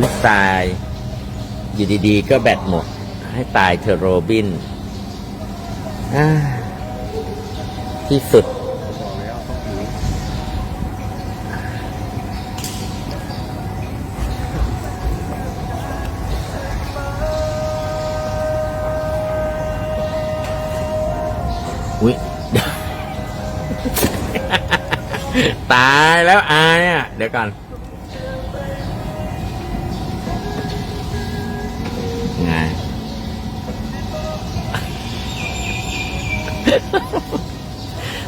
วิตาย อยู่ดีๆ ก็แบตหมด ให้ตายเธอโรบิน ที่สุดวต้องหนีอุ้ยตายแล้วอายอะ เดี๋ยวก่อน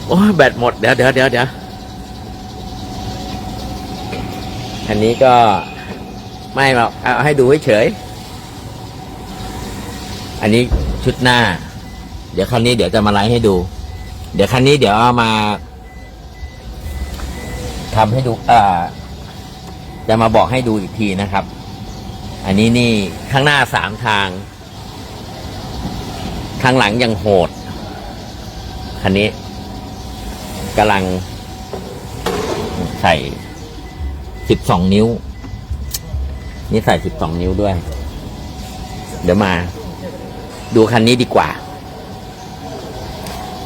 โอ้แบตหมด เดี๋ยวเดี๋ยวเดี๋ยวเดี๋ยวอันนี้ก็ไม่หรอกเอาให้ดูเฉย อันนี้ชุดหน้า เดี๋ยวคันนี้เดี๋ยวจะมาไลฟ์ให้ดู เดี๋ยวคันนี้เดี๋ยวเอามาทำให้ดูอ่าจะมาบอกให้ดูอีกทีนะครับ อันนี้นี่ข้างหน้าสามทาง ข้างหลังยังโหด คันนี้กำลังใส่สิบสองนิ้ว นี่ใส่สิบสองนิ้วด้วย เดี๋ยวมา ดูคันนี้ดีกว่า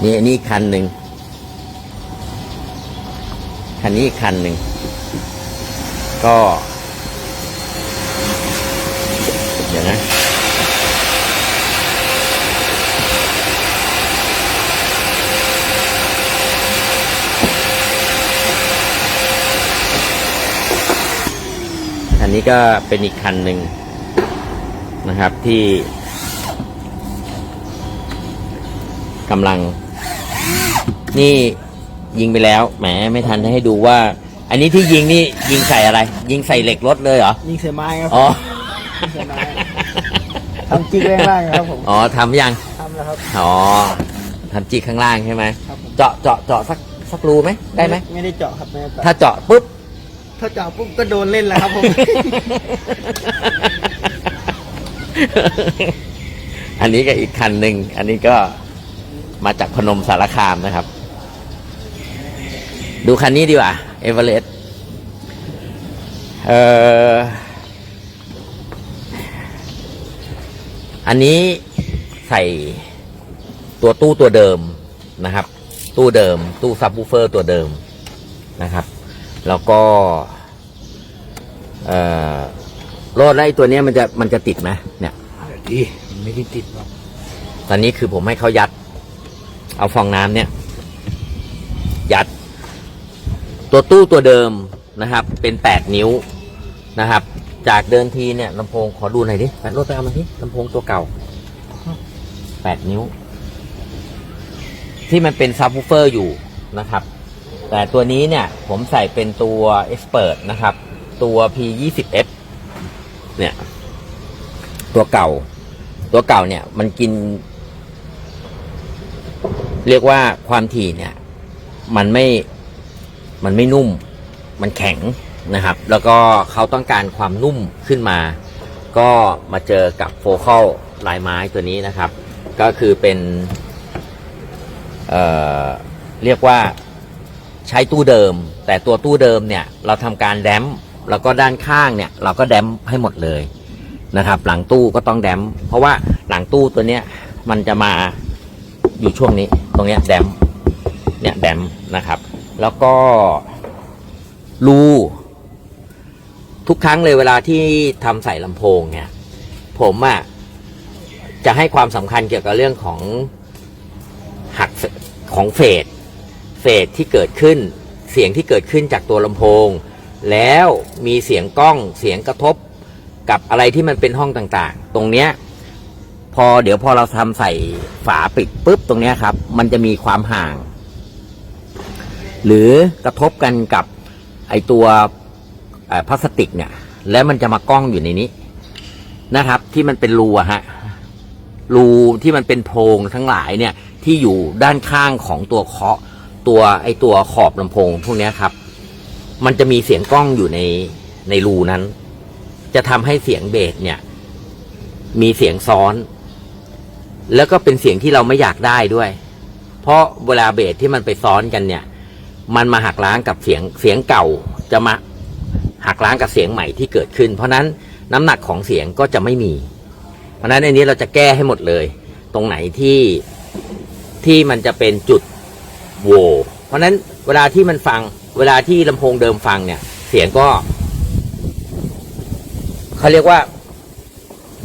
นี่อันนี้คันหนึ่งคันนี้อีกคันหนึ่ง ก็ เดี๋ยวนะ นนี้ก็เป็นอีกคันหนึ่งนะครับที่กำลัง นี่ยิงไปแล้วแหมไม่ทันให้ดูว่า อันนี้ที่ยิงนี่ยิงใส่อะไร ยิงใส่เหล็กรถเลยเหรอยิงเสียไม้ครับอ๋อยิงเสียไม้ทำจิ๊กแรงล่างครับผมอ๋อทำยังทำแล้วครับอ๋อทำจีข้างล่างใช่ไหมครับผมเจาะเจาะเจาะสักสักรูไหมได้ไหมไม่ได้เจาะครับไม่ได้เจาะถ้าเจาะปุ๊บ ถ้าเจาะปุ๊บก็โดนเล่นแล้วครับผม อันนี้ก็อีกคันหนึ่ง อันนี้ก็มาจากพนมสารคามนะครับ ดูคันนี้ดีกว่าเอเวอเรสต์อันนี้ใส่ตัวตู้ตัวเดิมนะครับ ตู้เดิม ตู้ซับวูเฟอร์ตัวเดิมนะครับ แล้วก็เอ่อโลดแล้วไอ้ตัวเนี้ยมันจะมันจะติดไหมเนี่ยดีไม่ได้ติดหรอกตอนนี้คือผมให้เขายัด เอาฟองน้ำเนี่ย ยัด ตัวตู้ตัวเดิมนะครับ เป็นแปดนิ้วนะครับ จากเดินทีเนี่ยลำโพงขอดูหน่อยดิแปดรถไปเอามาที่ลำโพงตัวเก่าแปดนิ้ว ที่มันเป็นซับวูเฟอร์อยู่นะครับ แต่ตัวนี้เนี่ยผมใส่เป็นตัว Expert นะครับ ตัว P20F เนี่ย ตัวเก่า ตัวเก่าเนี่ย มันกิน เรียกว่าความถี่เนี่ย มันไม่มันไม่นุ่ม มันแข็งนะครับ แล้วก็เขาต้องการความนุ่มขึ้นมา ก็มาเจอกับโฟคัลลายไม้ตัวนี้นะครับ ก็คือเป็น เอ่อ เรียกว่า ใช้ตู้เดิม แต่ตัวตู้เดิมเนี่ยเราทำการแดมแล้วก็ด้านข้างเนี่ยเราก็แดมให้หมดเลยนะครับ หลังตู้ก็ต้องแดมเพราะว่าหลังตู้ตัวเนี้ยมันจะมาอยู่ช่วงนี้ ตรงเนี้ยแดมเนี่ยแดมนะครับ แล้วก็รูทุกครั้งเลยเวลาที่ทำใส่ลำโพงเนี่ยผมอะ่ะจะให้ความสำคัญเกี่ยวกับเรื่องของหักของเฟส เฟสที่เกิดขึ้น เสียงที่เกิดขึ้นจากตัวลำโพง แล้วมีเสียงกล้องเสียงกระทบกับอะไรที่มันเป็นห้องต่างๆ ตรงเนี้ยพอเดี๋ยวพอเราทำใส่ฝาปิดปุ๊บตรงเนี้ยครับ มันจะมีความห่าง หรือกระทบกันกับไอตัวพลาสติกเนี่ย แล้วมันจะมากล้องอยู่ในนี้นะครับ ที่มันเป็นรูอะฮะรูที่มันเป็นโพรงทั้งหลายเนี่ยที่อยู่ด้านข้างของตัวเคาะ ตัวไอตัวขอบลำโพงพวกนี้ครับ มันจะมีเสียงกล้องอยู่ในในรูนั้น จะทำให้เสียงเบสเนี่ย มีเสียงซ้อน แล้วก็เป็นเสียงที่เราไม่อยากได้ด้วย เพราะเวลาเบสที่มันไปซ้อนกันเนี่ย มันมาหักล้างกับเสียงเสียงเก่าจะมาหักล้างกับเสียงใหม่ที่เกิดขึ้น เพราะนั้นน้ำหนักของเสียงก็จะไม่มี เพราะฉะนั้นอันนี้เราจะแก้ให้หมดเลย ตรงไหนที่ที่มันจะเป็นจุด โวเพราะฉะนั้นเวลาที่มันฟัง เวลาที่ลำโพงเดิมฟังเนี่ย เสียงก็เขาเรียกว่า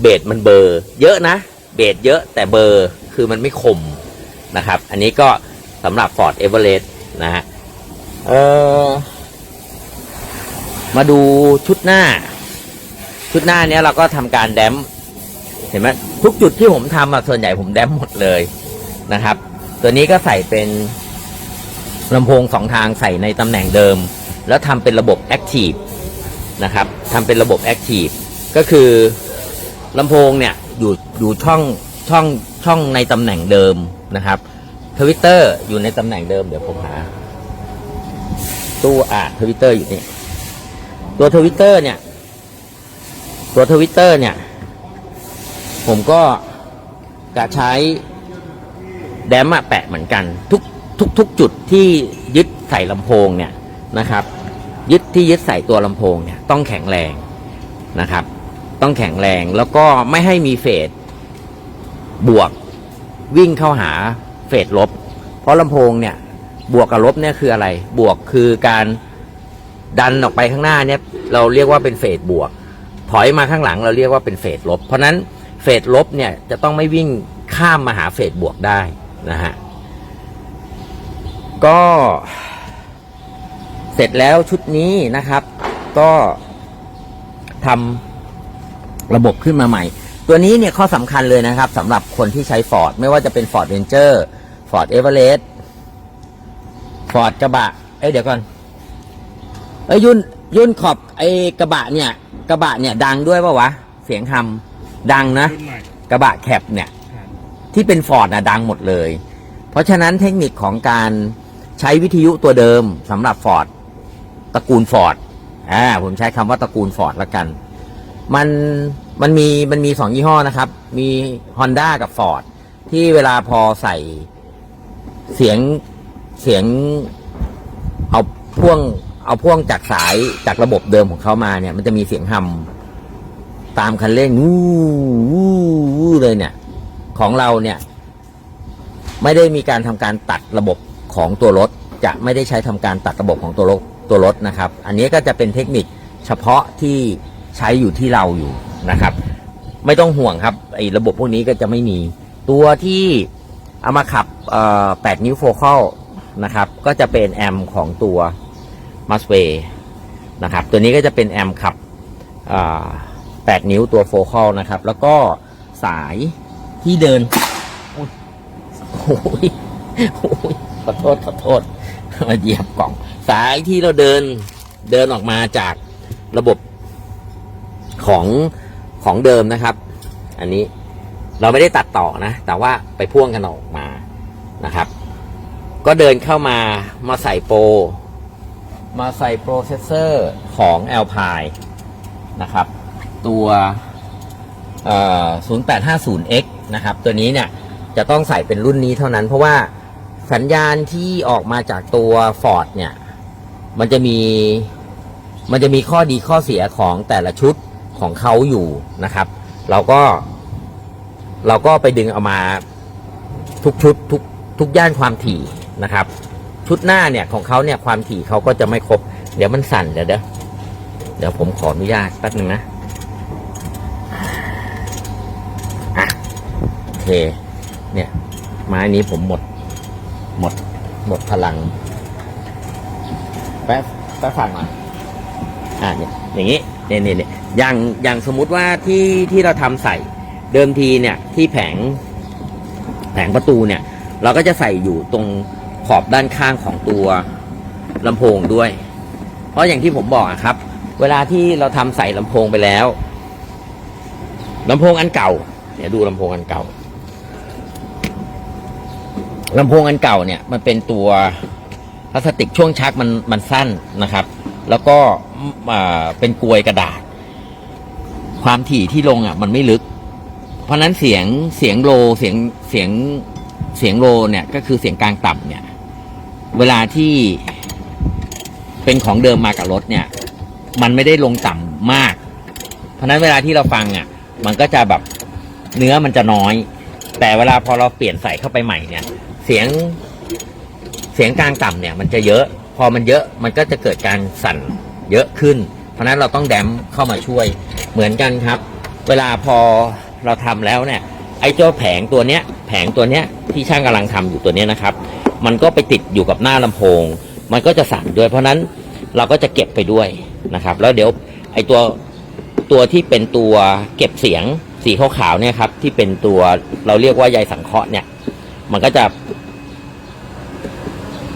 เบสมันเบอร์ เยอะนะ เบสเยอะแต่เบอร์คือมันไม่คมนะครับ อันนี้ก็สำหรับ Ford Everest นะฮะเออมาดูชุดหน้า ชุดหน้าเนี้ยเราก็ทำการแดมเห็นไหมทุกจุดที่ผมทำอะส่วนใหญ่ผมแดมหมดเลยนะครับ ตัวนี้ก็ใส่เป็น ลำโพงสองทางใส่ในตำแหน่งเดิม แล้วทำเป็นระบบ Active นะครับทำเป็นระบบ Active ก็คือลำโพงเนี่ยอยู่อยู่ช่องช่องช่องในตำแหน่งเดิมนะครับทวิตเตอร์อยู่ในตำแหน่งเดิมเดี๋ยวผมหา ตู้อ่านทวิตเตอร์อยู่นี่ตัวทวิตเตอร์เนี่ย ตัวทวิตเตอร์เนี่ย ผมก็จะใช้แดมอะแปะเหมือนกัน ทุก ทุกทุกจุดที่ยึดใส่ลำโพงเนี่ยนะครับ ยึดที่ยึดใส่ตัวลำโพงเนี่ยต้องแข็งแรงนะครับ ต้องแข็งแรงแล้วก็ไม่ให้มีเฟสบวกวิ่งเข้าหาเฟสลบ เพราะลำโพงเนี่ยบวกกับลบเนี่ยคืออะไร บวกคือการดันออกไปข้างหน้าเนี่ยเราเรียกว่าเป็นเฟสบวก ถอยมาข้างหลังเราเรียกว่าเป็นเฟสลบ เพราะฉะนั้นเฟสลบเนี่ยจะต้องไม่วิ่งข้ามมาหาเฟสบวกได้นะฮะ ก็เสร็จแล้วชุดนี้นะครับ ก็ทำระบบขึ้นมาใหม่ ตัวนี้เนี่ยข้อสำคัญเลยนะครับสำหรับคนที่ใช้ Ford ไม่ว่าจะเป็น Ford Ranger Ford Everest Ford กระบะ เอ้ยเดี๋ยวก่อนเอ้ยยุ่นยุ่นขอบไอ้กระบะเนี่ย กระบะเนี่ยดังด้วยปะวะ เสียงทำดังนะ รุ่นใหม่กระบะแคปเนี่ยครับที่เป็นฟอร์ดนะดังหมดเลย เพราะฉะนั้นเทคนิคของการ ใช้วิทยุตัวเดิมสำหรับฟอร์ดตระกูลฟอร์ดอ่าผมใช้คำว่าตระกูลฟอร์ดละกัน มันมันมีมันมีสองยี่ห้อนะครับ มี Honda กับ Ford ที่เวลาพอใส่เสียงเสียงเอาพ่วงเอาพ่วงจากสายจากระบบเดิมของเขามาเนี่ย มันจะมีเสียงฮัมตามคันเร่งวู้วู้วู้เลยเนี่ย ของเราเนี่ย ไม่ได้มีการทำการตัดระบบ ของตัวรถจะไม่ได้ใช้ทำการตัดระบบของตัวรถตัวรถนะครับ อันนี้ก็จะเป็นเทคนิคเฉพาะที่ใช้อยู่ที่เราอยู่นะครับ ไม่ต้องห่วงครับไอ้ระบบพวกนี้ก็จะไม่มี ตัวที่เอามาขับ8นิ้วโฟกัลนะครับ ก็จะเป็นแอมของตัว m u s w a y นะครับ ตัวนี้ก็จะเป็นแอมขับ8นิ้วตัวโฟกัลนะครับ แล้วก็สายที่เดินโอ้ยโอ้ย ขอโทษขอโทษมาเหยียบกล่อง สายที่เราเดินเดินออกมาจากระบบของของเดิมนะครับ อันนี้เราไม่ได้ตัดต่อนะ แต่ว่าไปพ่วงกันออกมานะครับ ก็เดินเข้ามามาใส่โปรมาใส่โปรเซสเซอร์ของ Alpine นะครับ ตัวเอ่อ 0850X นะครับ ตัวนี้เนี่ยจะต้องใส่เป็นรุ่นนี้เท่านั้นเพราะว่า สัญญาณที่ออกมาจากตัว Ford เนี่ย มันจะมีมันจะมีข้อดีข้อเสียของแต่ละชุดของเขาอยู่นะครับ เราก็ เราก็ไปดึงเอามาทุกชุดทุกทุกย่านความถี่นะครับ ชุดหน้าเนี่ยของเขาเนี่ยความถี่เขาก็จะไม่ครบ เดี๋ยวมันสั่นเดี๋ยวเดี๋ยวเดี๋ยวผมขออนุญาตแป๊บนึงนะอะโอเค เนี่ยไม้นี้ผมหมด หมด หมดพลัง แป๊บแป๊บฟังหน่อยอ่าเนี่ยอย่างนี้เนี่ยเนี่ยเนี่ยอย่างอย่างสมมุติว่าที่ที่เราทำใส่เดิมทีเนี่ยที่แผง แผงประตูเนี่ย เราก็จะใส่อยู่ตรงขอบด้านข้างของตัวลำโพงด้วย เพราะอย่างที่ผมบอกอะครับ เวลาที่เราทำใส่ลำโพงไปแล้วลำโพงอันเก่า เนี่ยดูลำโพงอันเก่า ลำโพงอันเก่าเนี่ยมันเป็นตัวพลาสติกช่วงชักมันมันสั้นนะครับ แล้วก็เป็นกลวยกระดาษ ความถี่ที่ลงอะ มันไม่ลึก เพราะนั้นเสียงเสียงโลเสียงเสียงเสียงโลเนี่ยก็คือเสียงกลางต่ำเนี่ย เวลาที่เป็นของเดิมมากับรถเนี่ย มันไม่ได้ลงต่ำมาก เพราะนั้นเวลาที่เราฟังอะ มันก็จะแบบเนื้อมันจะน้อย แต่เวลาพอเราเปลี่ยนใส่เข้าไปใหม่เนี่ย เสียงเสียงกลางต่ำเนี่ย มันจะเยอะ พอมันเยอะมันก็จะเกิดการสั่นเยอะขึ้น เพราะนั้นเราต้องแดมเข้ามาช่วย เหมือนกันครับ เวลาพอเราทำแล้วเนี่ย ไอ้เจ้าแผงตัวเนี้ย แผงตัวเนี้ยที่ช่างกำลังทำอยู่ตัวเนี้ยนะครับ มันก็ไปติดอยู่กับหน้าลำโพง มันก็จะสั่นด้วย เพราะฉะนั้นเราก็จะเก็บไปด้วยนะครับ แล้วเดี๋ยวไอ้ตัวตัวที่เป็นตัวเก็บเสียงสีขาวๆเนี่ยครับที่เป็นตัวเราเรียกว่าใยสังเคราะห์เนี่ย มันก็จะ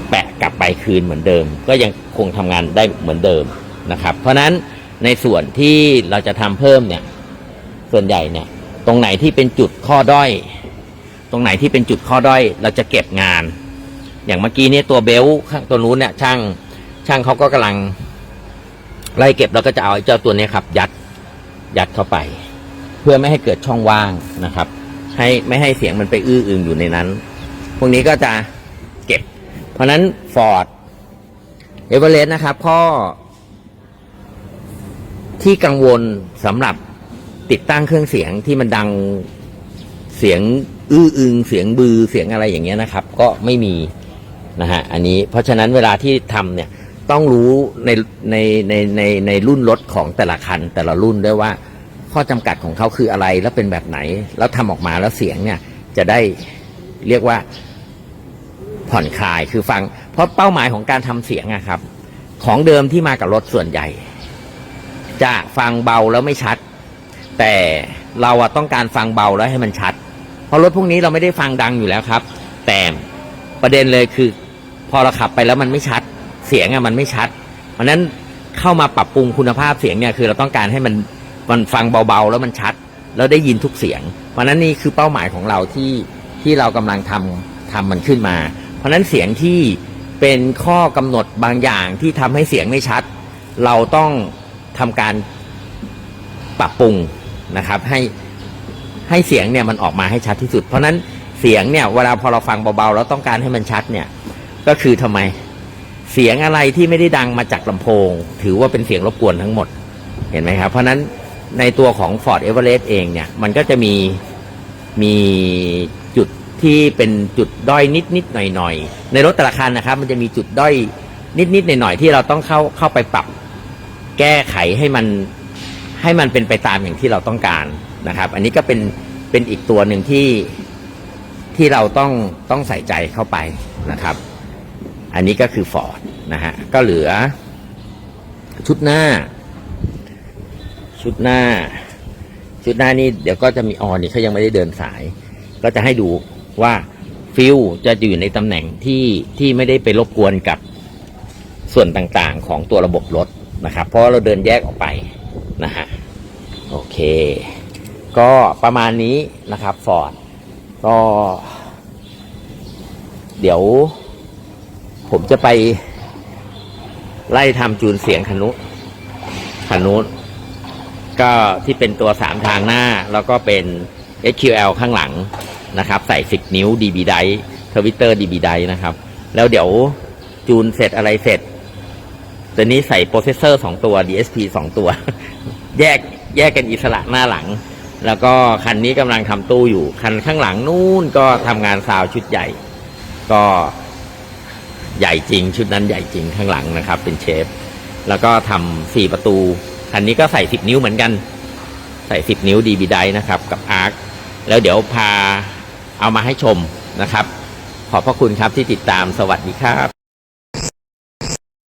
แปะกลับไปคืนเหมือนเดิม ก็ยังคงทำงานได้เหมือนเดิมนะครับ เพราะนั้นในส่วนที่เราจะทำเพิ่มเนี่ย ส่วนใหญ่เนี่ย ตรงไหนที่เป็นจุดข้อด้อย ตรงไหนที่เป็นจุดข้อด้อย เราจะเก็บงาน อย่างเมื่อกี้เนี่ยตัวเบลต์ข้างตัวนู้นเนี่ยช่างช่างเขาก็กำลังไล่เก็บแล้วก็จะเอาเจ้าตัวนี้ครับ ยัดยัดเข้าไป เพื่อไม่ให้เกิดช่องว่างนะครับ ให้ไม่ให้เสียงมันไปอื้ออึงอยู่ในนั้น พวกนี้ก็จะเก็บ เพราะนั้นฟอร์ดเอเวอเรสต์นะครับ ข้อ ที่กังวลสำหรับติดตั้งเครื่องเสียงที่มันดังเสียงอื้ออึง เสียงบือเสียงอะไรอย่างเงี้ยนะครับ ก็ไม่มีนะฮะอันนี้เพราะฉะนั้นเวลาที่ทำเนี่ยต้องรู้ในในในในในรุ่นรถของแต่ละคันแต่ละรุ่นด้วยว่า ข้อจำกัดของเขาคืออะไรแล้วเป็นแบบไหน แล้วทำออกมาแล้วเสียงเนี่ยจะได้เรียกว่าผ่อนคลายคือฟัง เพราะเป้าหมายของการทำเสียงอะครับ ของเดิมที่มากับรถส่วนใหญ่ จะฟังเบาแล้วไม่ชัด แต่เราอะต้องการฟังเบาแล้วให้มันชัด เพราะรถพวกนี้เราไม่ได้ฟังดังอยู่แล้วครับ แต่ประเด็นเลยคือ พอเราขับไปแล้วมันไม่ชัด เสียงอะมันไม่ชัด เพราะนั้นเข้ามาปรับปรุงคุณภาพเสียงเนี่ยคือเราต้องการให้มัน มันฟังเบาๆ แล้วมันชัด แล้วได้ยินทุกเสียง เพราะนั้นนี่คือเป้าหมายของเราที่ที่เรากำลังทำทำมันขึ้นมา เพราะนั้นเสียงที่เป็นข้อกำหนดบางอย่างที่ทำให้เสียงไม่ชัด เราต้องทำการปรับปรุงนะครับให้ให้เสียงเนี่ยมันออกมาให้ชัดที่สุด เพราะนั้นเสียงเนี่ยเวลาพอเราฟังเบาๆ แล้วต้องการให้มันชัดเนี่ยก็คือทำไมเสียงอะไรที่ไม่ได้ดังมาจากลำโพง ถือว่าเป็นเสียงรบกวนทั้งหมดเห็นไหมครับ เพราะนั้น ในตัวของ Ford Everest เองเนี่ยมันก็จะมีมีจุดที่เป็นจุดด้อยนิดนิดหน่อยหน่อยในรถแต่ละคันนะครับ มันจะมีจุดด้อยนิดนิดหน่อยหน่อยที่เราต้องเข้าเข้าไปปรับแก้ไขให้มันให้มันเป็นไปตามอย่างที่เราต้องการนะครับ อันนี้ก็เป็นเป็นอีกตัวหนึ่งที่ที่เราต้องต้องใส่ใจเข้าไปนะครับ อันนี้ก็คือฟอร์ดนะฮะก็เหลือชุดหน้า ชุดหน้า ชุดหน้านี่เดี๋ยวก็จะมีออนนี่เขายังไม่ได้เดินสาย ก็จะให้ดูว่าฟิลจะอยู่ในตำแหน่งที่ที่ไม่ได้ไปรบกวนกับส่วนต่างๆของตัวระบบรถนะครับ เพราะเราเดินแยกออกไปนะฮะโอเค ก็ประมาณนี้นะครับฟอร์ดก็ เดี๋ยว ผมจะไปไล่ทำจูนเสียงคันนุคันนู้น ก็ที่เป็นตัวสามทางหน้า แล้วก็เป็น SQL ข้างหลังนะครับ ใส่ 10 นิ้ว DB ไดทวิตเตอร์ DB ไดนะครับ แล้วเดี๋ยวจูนเสร็จอะไรเสร็จตอนนี้ใส่โปรเซสเซอร์ 2 ตัว DSP 2 ตัว แยกแยกกันอิสระหน้าหลัง แล้วก็คันนี้กำลังทำตู้อยู่ คันข้างหลังนู่นก็ทำงานซาวชุดใหญ่ ก็ใหญ่จริง ชุดนั้นใหญ่จริงข้างหลังนะครับ เป็นเชฟแล้วก็ทำสี่ประตู คันนี้ก็ใส่สิบนิ้วเหมือนกัน ใส่สิบนิ้วดีบีไดนะครับ กับอาร์คแล้วเดี๋ยวพาเอามาให้ชมนะครับ ขอบพระคุณครับที่ติดตามสวัสดีครับ